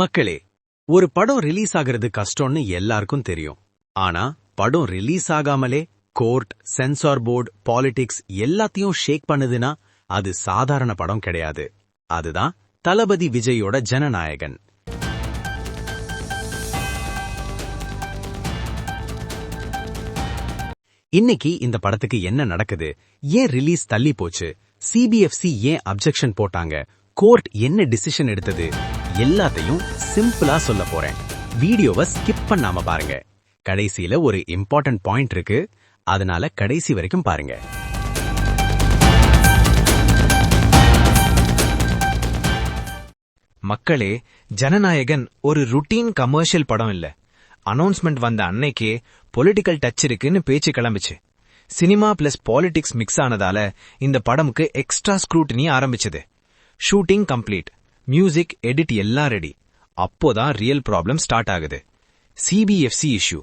மக்களே ஒரு படம் ரிலீஸ் ஆகிறது கஷ்டம்னு எல்லாருக்கும் தெரியும். ஆனா படம் ரிலீஸ் ஆகாமலே கோர்ட் சென்சார் போர்டு பாலிடிக்ஸ் எல்லாத்தையும் ஷேக் பண்ணுதுன்னா அது சாதாரண படம் கிடையாது. அதுதான் தளபதி விஜயோட ஜனநாயகன். இன்னைக்கு இந்த படத்துக்கு என்ன நடக்குது? ஏன் ரிலீஸ் தள்ளி போச்சு? சிபிஎஃப்சி ஏன் அப்ஜெக்ஷன் போட்டாங்க? கோர்ட் என்ன டிசிஷன் எடுத்தது? எல்லாத்தையும் சிம்பிளா சொல்ல போறேன். வீடியோவை ஸ்கிப் பண்ணாம பாருங்க. கடைசியில ஒரு இம்பார்ட்டன்ட் பாயிண்ட் இருக்கு. அதனால கடைசி வரைக்கும் பாருங்க. மக்களே ஜனநாயகன் ஒரு ருட்டீன் கமர்ஷியல் படம் இல்ல. அனௌன்ஸ்மெண்ட் வந்த அன்னைக்கே பொலிட்டிக்கல் டச் இருக்குன்னு பேச்சு கிளம்பிச்சு. சினிமா பிளஸ் பாலிடிக்ஸ் மிக்ஸ் ஆனதால இந்த படமுக்கு எக்ஸ்ட்ரா ஸ்க்ரூட்டினி ஆரம்பிச்சது. ஷூட்டிங் கம்ப்ளீட் மியூசிக் எடிட் எல்லாம் ரெடி அப்போதான் ரியல் ப்ராப்ளம் ஸ்டார்ட் ஆகுது. சிபிஎஃப்சி இஷ்யூ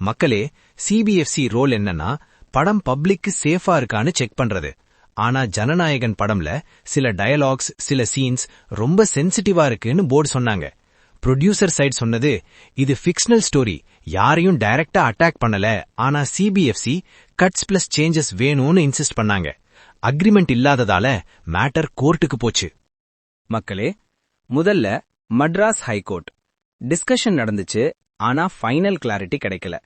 மக்களே சிபிஎஃப்சி ரோல் என்னன்னா படம் பப்ளிக்கு சேஃபா இருக்கான்னு செக் பண்றது. ஆனா ஜனநாயகன் படம்ல சில டயலாக்ஸ் சில சீன்ஸ் ரொம்ப சென்சிட்டிவா இருக்குன்னு போர்டு சொன்னாங்க. ப்ரொடியூசர் சைட் சொன்னது இது ஃபிக்ஷனல் ஸ்டோரி யாரையும் டைரக்டா அட்டாக் பண்ணல. ஆனா சிபிஎஃப்சி கட்ஸ் பிளஸ் சேஞ்சஸ் வேணும்னு இன்சிஸ்ட் பண்ணாங்க. அக்ரிமெண்ட் இல்லாததால மேட்டர் கோர்ட்டுக்கு போச்சு. மக்களே முதல்ல மட்ராஸ் ஹைகோர்ட். டிஸ்கஷன் நடந்துச்சு ஆனா ஃபைனல் கிளாரிட்டி கிடைக்கல.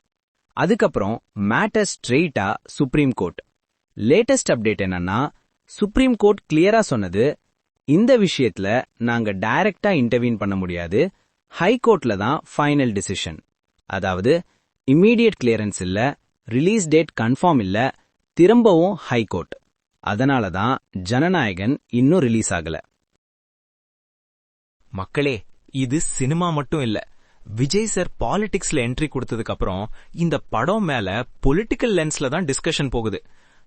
அதுக்கப்புறம் மேட்டர் ஸ்ட்ரெயிட்டா சுப்ரீம் கோர்ட். லேட்டஸ்ட் அப்டேட் என்னன்னா சுப்ரீம் கோர்ட் கிளியரா சொன்னது இந்த விஷயத்துல நாங்க டைரக்டா இன்டர்வீன் பண்ண முடியாது ஹை கோர்ட்ல தான் ஃபைனல் டிசிஷன். அதாவது இம்மீடியட் கிளியரன்ஸ் இல்ல ரிலீஸ் டேட் கன்ஃபார்ம் இல்ல திரும்பவும் ஹைகோர்ட். அதனால தான் ஜனநாயகன் இன்னும் ரிலீஸ் ஆகல. மக்களே இது சினிமா மட்டும் இல்ல. விஜய் சார் பாலிடிக்ஸ்ல என்ட்ரி கொடுத்ததுக்கு அப்புறம் இந்த படம் மேல பொலிட்டிக்கல் லென்ஸ்ல தான் டிஸ்கஷன் போகுது.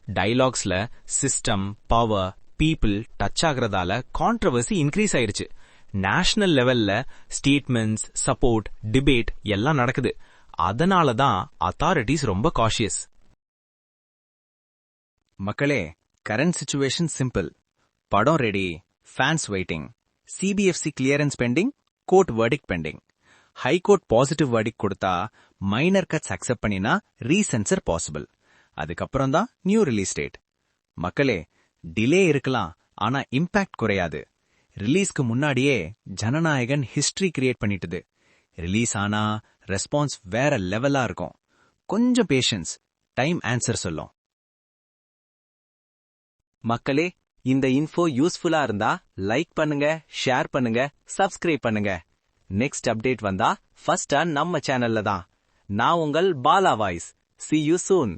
டைலாக்ஸ்ல சிஸ்டம் பவர் பீப்புள் டச் ஆகுறதால கான்ட்ரவர்சி இன்க்ரீஸ் ஆயிருச்சு. நேஷனல் லெவல்ல ஸ்டேட்மெண்ட்ஸ் சப்போர்ட் டிபேட் எல்லாம் நடக்குது. அதனால தான் அத்தாரிட்டிஸ் ரொம்ப காஷியஸ் மக்களே கரண்ட் சுச்சுவேஷன் சிம்பிள் படம் ready fans waiting CBFC clearance pending court verdict pending high court positive verdict கொடுத்தா மைனர் கட்ஸ் அக்செப்ட் பண்ணினா ரீசென்சர் பாசிபிள் அதுக்கப்புறம் தான் நியூ ரிலீஸ் டேட் மக்களே டிலே இருக்கலாம் ஆனா இம்பாக்ட் குறையாது. ரிலீஸ்க்கு முன்னாடியே ஜனநாயகன் ஹிஸ்டரி கிரியேட் பண்ணிட்டுது. ரிலீஸ் ஆனா ரெஸ்பான்ஸ் வேற லெவலா இருக்கும். கொஞ்சம் பேஷன்ஸ் டைம் ஆன்சர் சொல்லும். மக்களே இந்த இன்ஃபோ யூஸ்ஃபுல்லா இருந்தா லைக் பண்ணுங்க ஷேர் பண்ணுங்க சப்ஸ்கிரைப் பண்ணுங்க. நெக்ஸ்ட் அப்டேட் வந்தா ஃபர்ஸ்டா நம்ம சேனல்ல தான். நான் உங்கள் Bala voice. See you soon